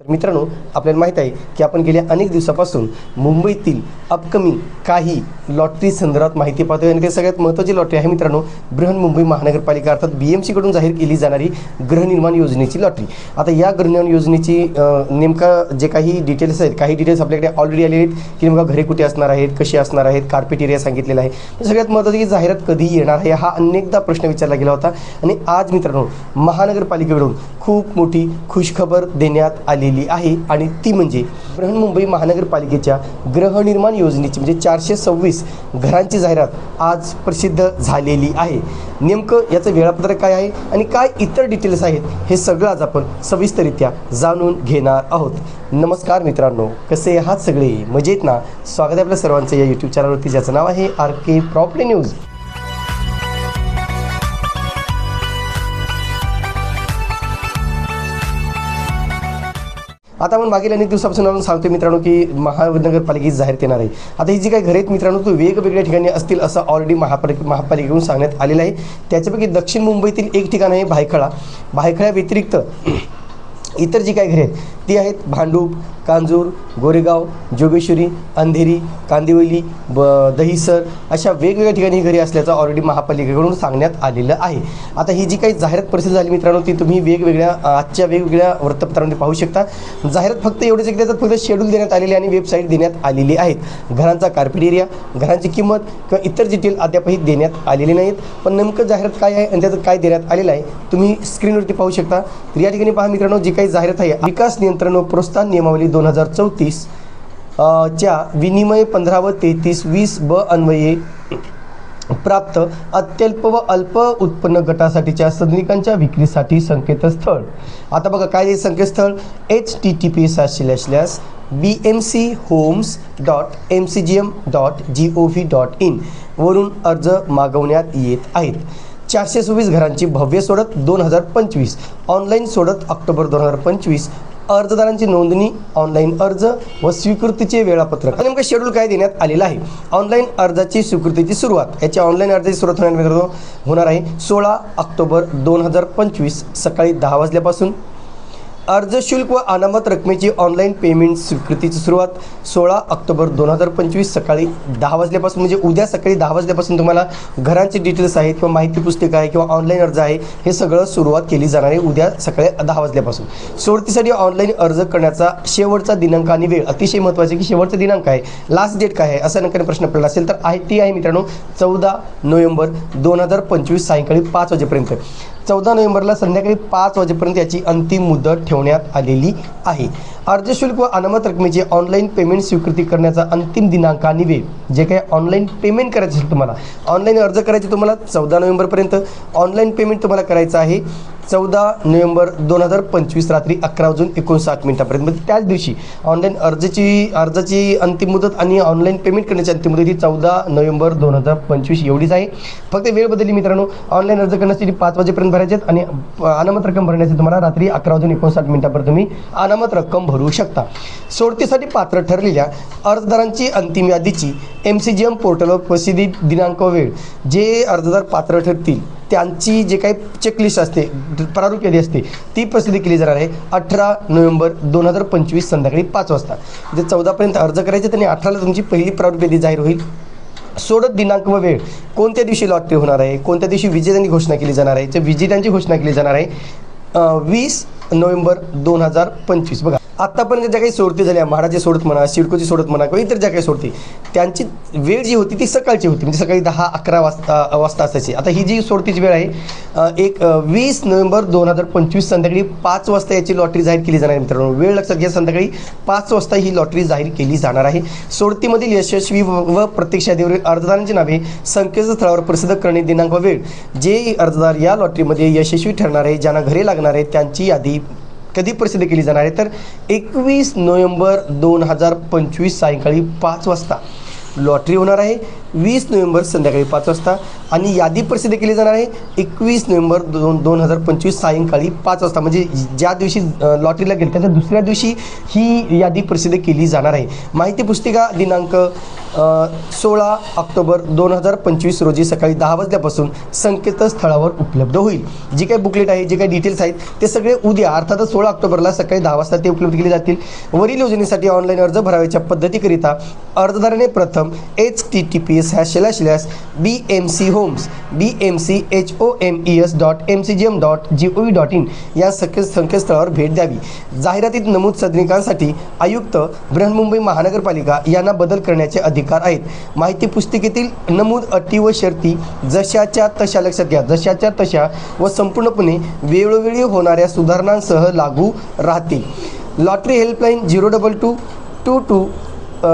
तर मित्रांनो आपल्याला माहीत आहे की आपण गेल्या अनेक दिवसापासून मुंबईतील अपकमिंग काही लॉटरी संदर्भात माहिती पाहतोय. आणि ते सगळ्यात महत्त्वाची लॉटरी आहे मित्रांनो बृहन्मुंबई महानगरपालिका अर्थात बी एम सीकडून जाहीर केली जाणारी गृहनिर्माण योजनेची लॉटरी आता या गृहनिर्माण योजनेची नेमका जे काही डिटेल्स आहेत काही डिटेल्स आपल्याकडे ऑलरेडी आले आहेत की नेमका घरे कुठे असणार आहेत कशी असणार आहेत कार्पेट एरिया सांगितलेला आहे. तर सगळ्यात महत्त्वाचं की जाहिरात कधी येणार आहे हा अनेकदा प्रश्न विचारला गेला होता. आणि आज मित्रांनो महानगरपालिकेकडून खूप मोठी खुशखबर देण्यात आली आलेली आहे आणि ती म्हणजे बृहन्मुंबई महानगरपालिकेच्या गृहनिर्माण योजनेची म्हणजे चारशे सव्वीस घरांची जाहिरात आज प्रसिद्ध झालेली आहे. नेमकं याचं वेळापत्रक काय आहे आणि काय इतर डिटेल्स आहेत हे सगळं आज आपण सविस्तरित्या जाणून घेणार आहोत. नमस्कार मित्रांनो कसे आहात सगळे? मजेत ना? स्वागत आहे आपल्या सर्वांचं या यूट्यूब चॅनलवरती ज्याचं नाव आहे आर के प्रॉपर्टी न्यूज आता आपण मागील अनेक दिवसापासून आपण सांगतोय मित्रांनो की महानगरपालिकेची जाहीर येणार आहे. आता ही जी काही घरे आहेत मित्रांनो तो वेगवेगळ्या ठिकाणी असतील असं ऑलरेडी महापालिके महापालिकेकडून सांगण्यात आलेलं आहे. त्याच्यापैकी दक्षिण मुंबईतील एक ठिकाण आहे भायखळा. भायखळा व्यतिरिक्त इतर जी काही घरे आहेत ती आहेत. भांडूप कांजूर गोरेगाव जोगेश्वरी अंधेरी कांदिवली ब दहिसर अशा वेगवेगळ्या ठिकाणी घरी असल्याचं ऑलरेडी महापालिकेकडून सांगण्यात आलेलं आहे. आता ही जी काही जाहिरात प्रसिद्ध झाली मित्रांनो ती तुम्ही वेगवेगळ्या आजच्या वेगवेगळ्या वृत्तपत्रांमध्ये पाहू शकता. जाहिरात फक्त एवढेच की त्याच्यात फक्त शेड्यूल देण्यात आलेले आणि वेबसाईट देण्यात आलेली आहेत. घरांचा कार्पेट एरिया घरांची किंमत किंवा इतर डिटेल अद्यापही देण्यात आलेली नाहीत. पण नेमकं जाहिरात काय आहे आणि त्याचं काय देण्यात आलेलं आहे तुम्ही स्क्रीनवरती पाहू शकता. तर या ठिकाणी पहा मित्रांनो जी काही जाहिरात आहे विकास नियंत्रण व प्रोत्साहन नियमावली दोन हजार चौतीस च्या विनिमय पंधरा व तेहतीस वीस ब अन्वये प्राप्त अत्यल्प व अल्प उत्पन्न गटासाठीच्या सदनिकांच्या विक्रीसाठी संकेतस्थळ. आता बघा काय आहे संकेतस्थळ? H T T P slash असल्यास B M C homes dot M C G M dot G O V dot in वरून अर्ज मागवण्यात येत आहेत. चारशे सव्वीस घरांची भव्य सोडत दोन हजार पंचवीस. ऑनलाईन सोडत ऑक्टोबर दोन हजार पंचवीस. अर्जदारांची नोंदणी ऑनलाईन अर्ज व स्वीकृतीचे वेळापत्रक. नेमकं शेड्यूल काय देण्यात आलेलं आहे? ऑनलाईन अर्जाची स्वीकृतीची सुरुवात. याच्या ऑनलाईन अर्जाची सुरुवात होणार होणार आहे सोळा ऑक्टोबर दोन हजार पंचवीस सकाळी दहा वाजल्यापासून. अर्ज शुल्क व अनामत रकमेची ऑनलाईन पेमेंट स्वीकृतीची सुरुवात सोळा ऑक्टोबर दोन हजार पंचवीस सकाळी दहा वाजल्यापासून म्हणजे उद्या सकाळी दहा वाजल्यापासून तुम्हाला घरांचे डिटेल्स आहेत किंवा माहिती पुस्तक आहे किंवा ऑनलाईन अर्ज आहे हे सगळं सुरुवात केली जाणार आहे उद्या सकाळी दहा वाजल्यापासून. सोडतीसाठी ऑनलाईन अर्ज करण्याचा शेवटचा दिनांक आणि वेळ अतिशय महत्त्वाचे की शेवटचा दिनांक आहे लास्ट डेट काय आहे असा नक्की प्रश्न पडला असेल तर आहे ती आहे मित्रांनो चौदा नोव्हेंबर दोन हजार पंचवीस सायंकाळी पाच वाजेपर्यंत. चौदा नोव्हेंबरला संध्याकाळी पाच वाजेपर्यंत याची अंतिम मुदत ठेवण्यात आलेली आहे. अर्ज शुल्क व अनामत रकमेची ऑनलाईन पेमेंट स्वीकृती करण्याचा अंतिम दिनांक आणि वेळ जे काही ऑनलाईन पेमेंट करायचं असेल तुम्हाला ऑनलाईन अर्ज करायचे तुम्हाला चौदा नोव्हेंबरपर्यंत ऑनलाईन पेमेंट तुम्हाला करायचं आहे. चौदा नोव्हेंबर दोन हजार पंचवीस रात्री अकरा वाजून एकोणसाठ मिनिटापर्यंत. म्हणजे त्याच दिवशी ऑनलाईन अर्जाची अर्जाची अंतिम मुदत आणि ऑनलाईन पेमेंट करण्याची अंतिम मुदत ही चौदा नोव्हेंबर दोन हजार पंचवीस एवढीच आहे. फक्त वेळ बदलली मित्रांनो ऑनलाईन अर्ज करण्यासाठी पाच वाजेपर्यंत भरायचे आहेत आणि अनामत रक्कम भरण्यासाठी तुम्हाला रात्री अकरा वाजून एकोणसाठ मिनिटापर्यंत तुम्ही अनामत रक्कम भरू शकता. सोडतीसाठी पात्र ठरलेल्या अर्जदारांची अंतिम यादीची एम सी जी एम पोर्टलवर प्रसिद्धी दिनांक वेळ जे अर्जदार पात्र ठरतील. त्यांची जे काही चेकलिस्ट असते प्रारूप यादी असते ती प्रसिद्ध केली जाणार आहे अठरा नोव्हेंबर दोन हजार पंचवीस संध्याकाळी पाच वाजता. म्हणजे चौदापर्यंत अर्ज करायचे त्यांनी अठराला तुमची पहिली प्रारूप यादी जाहीर होईल. सोडत दिनांक व वेळ कोणत्या दिवशी लॉटरी होणार आहे? कोणत्या दिवशी विजेत्यांची घोषणा केली जाणार आहे? त्या विजेत्यांची घोषणा केली जाणार आहे वीस नोव्हेंबर दोन हजार पंचवीस. बघा आत्तापर्यंत ज्या काही सोडती झाल्या म्हाडाची सोडत म्हणा शिडकोची सोडत म्हणा किंवा इतर ज्या काही सोडती त्यांची वेळ जी होती ती सकाळची होती म्हणजे सकाळी दहा अकरा वाजता वाजता असायची. आता ही जी सोडतीची वेळ आहे एक वीस नोव्हेंबर दोन हजार पंचवीस संध्याकाळी पाच वाजता याची लॉटरी जाहीर केली जाणार आहे मित्रांनो. वेळ लक्षात घ्या संध्याकाळी पाच वाजता ही लॉटरी जाहीर केली जाणार आहे. सोडतीमधील यशस्वी व व प्रत्यक्ष यादीवरील अर्जदारांची नावे संकेतस्थळावर प्रसिद्ध करणे दिनांक व वेळ. जे अर्जदार या लॉटरीमध्ये यशस्वी ठरणार आहे ज्यांना घरे लागणार आहे त्यांची यादी कधी प्रसिद्ध केली जाणार आहे? तर एकवीस नोव्हेंबर दोन हजार पंचवीस सायंकाळी पाच वाजता लॉटरी होणार आहे. वीस नोव्हेंबर संध्याकाळी पाच वाजता. आणि यादी प्रसिद्ध केली जाणार आहे एकवीस नोव्हेंबर दोन दोन हजार पंचवीस सायंकाळी पाच वाजता. म्हणजे ज्या दिवशी लॉटरीला गेली त्याच्या दुसऱ्या दिवशी ही यादी प्रसिद्ध केली जाणार आहे. माहिती पुस्तिका दिनांक सोळा ऑक्टोबर दोन हजार पंचवीस रोजी सकाळी दहा वाजल्यापासून संकेतस्थळावर उपलब्ध होईल. जी काही बुकलेट आहे जे काही डिटेल्स आहेत ते सगळे उद्या अर्थातच सोळा ऑक्टोबरला सकाळी दहा वाजता ते उपलब्ध केले जातील. वरील योजनेसाठी ऑनलाईन अर्ज भरावयाच्या पद्धतीकरिता अर्जदाराने प्रथम H T T P S hash slash slash B M C homes B M C H O M E S dot M C G M dot G O V dot in या संकेत संकेतस्थळावर भेट द्यावी. जाहिरातीत नमूद सदनिकांसाठी आयुक्त बृहन्मुंबई महानगरपालिका यांना बदल करण्याचे अधिकार आहेत. माहिती पुस्तिकेतील नमूद अटी व शर्ती जशाच्या तशा लक्षात घ्या. जशाच्या तशा व संपूर्णपणे वेळोवेळी होणाऱ्या सुधारणांसह लागू राहतील. Lottery helpline zero double two two two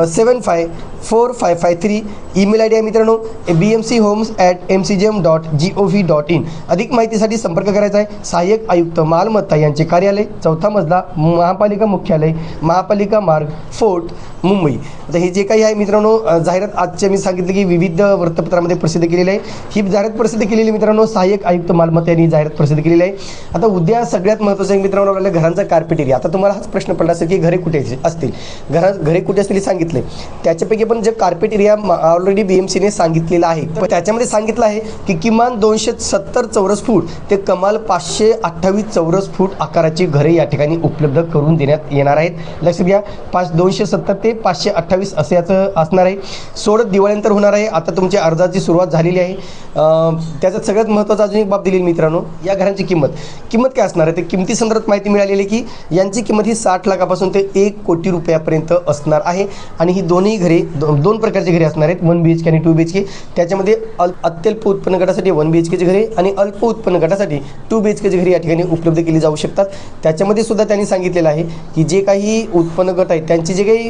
seven five four five five three email I D आहे मित्रांनो. B M C homes at M C G M dot G O V dot in अधिक माहितीसाठी संपर्क करायचा आहे. सहाय्यक आयुक्त मालमत्ता यांचे कार्यालय चौथा मजला महापालिका मुख्यालय महापालिका मार्ग फोर्ट मुंबई. आता हे जे काही आहे मित्रांनो जाहिरात आजच्या मी सांगितलं की विविध वृत्तपत्रामध्ये प्रसिद्ध केलेली आहे. ही जाहिरात प्रसिद्ध केलेली मित्रांनो सहाय्यक आयुक्त मालमत्ता यांनी जाहिरात प्रसिद्ध केलेली आहे. आता उद्या सगळ्यात महत्त्वाचं आहे मित्रांनो आपल्याला घरांचा कार्पेट एरिया आता तुम्हाला हाच प्रश्न पडला असेल की घरे कुठे असतील? घरा घरे कुठे असतील सांगितले त्याच्यापैकी पण जे carpet area already B M सीने सांगितलेला आहे. पण त्याच्यामध्ये सांगितलं आहे की किमान दोनशे सत्तर चौरस फूट ते कमाल पाचशे अठ्ठावीस चौरस फूट आकाराची घरे या ठिकाणी उपलब्ध करून देण्यात येणार आहेत. लक्षात घ्या पाच दोनशे सत्तर ते पाचशे अठ्ठावीस असं याचं असणार आहे. सोडत दिवाळीनंतर होणार आहे. आता तुमच्या अर्जाची सुरुवात झालेली आहे. अं, त्याच्यात सगळ्यात महत्त्वाचा अजून एक बाब दिलेली मित्रांनो या घरांची किंमत. किंमत काय असणार आहे? ते किमती संदर्भात माहिती मिळालेली आहे की यांची किंमत ही साठ लाखापासून ते एक कोटी रुपयापर्यंत असणार आहे. आणि ही दोन्ही घरे दो, दोन प्रकारचे घरे असणार आहेत. वन बी एच के आणि टू बी एच के त्याच्यामध्ये अल अत्यल्प उत्पन्न गटासाठी वन बी एच केची घरे आणि अल्प उत्पन्न गटासाठी टू बी एच केची घरे या ठिकाणी उपलब्ध केली जाऊ शकतात. त्याच्यामध्ये सुद्धा त्यांनी सांगितलेलं आहे की जे काही उत्पन्न गट आहेत त्यांची जे काही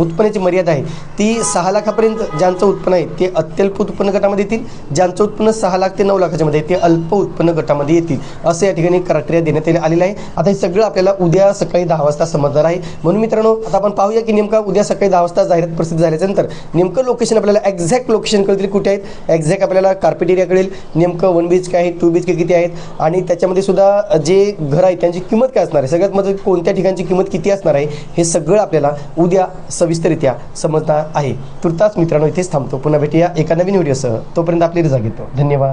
उत्पन्नाची मर्यादा आहे ती सहा लाखापर्यंत ज्यांचं उत्पन्न आहे ते अत्यल्प उत्पन्न गटामध्ये येतील. ज्यांचं उत्पन्न सहा लाख ते नऊ लाखाच्या मध्ये ते अल्प उत्पन्न गटामध्ये येतील. असं या ठिकाणी क्रायटेरिया देण्यात येईल- आलेलं आहे. आता हे सगळं आपल्याला उद्या सकाळी दहा वाजता समजणार आहे. म्हणून मित्रांनो आता आपण पाहूया की नेमका उद्या सकाळी दहा वाजता जाहिरात प्रसिद्ध झाल्याच्यानंतर नेमकं लोकेशन आपल्याला एक्झॅक्ट लोकेशन कळतील कुठे आहेत एक्झॅक्ट आपल्याला कार्पेट एरिया कळेल नेमकं वन बी एच के आहे टू बी एच के किती आहेत आणि त्याच्यामध्ये सुद्धा जे घर आहे त्यांची किंमत काय असणार आहे? सगळ्यात म्हणजे कोणत्या ठिकाणची किंमत किती असणार आहे हे सगळं आपल्याला उद्या सविस्तररित्या समजणार आहे. तुर्तास मित्रांनो इथेच थांबतो. पुन्हा भेटूया एका नवीन व्हिडिओसह तोपर्यंत आपली रजा घेतो. धन्यवाद.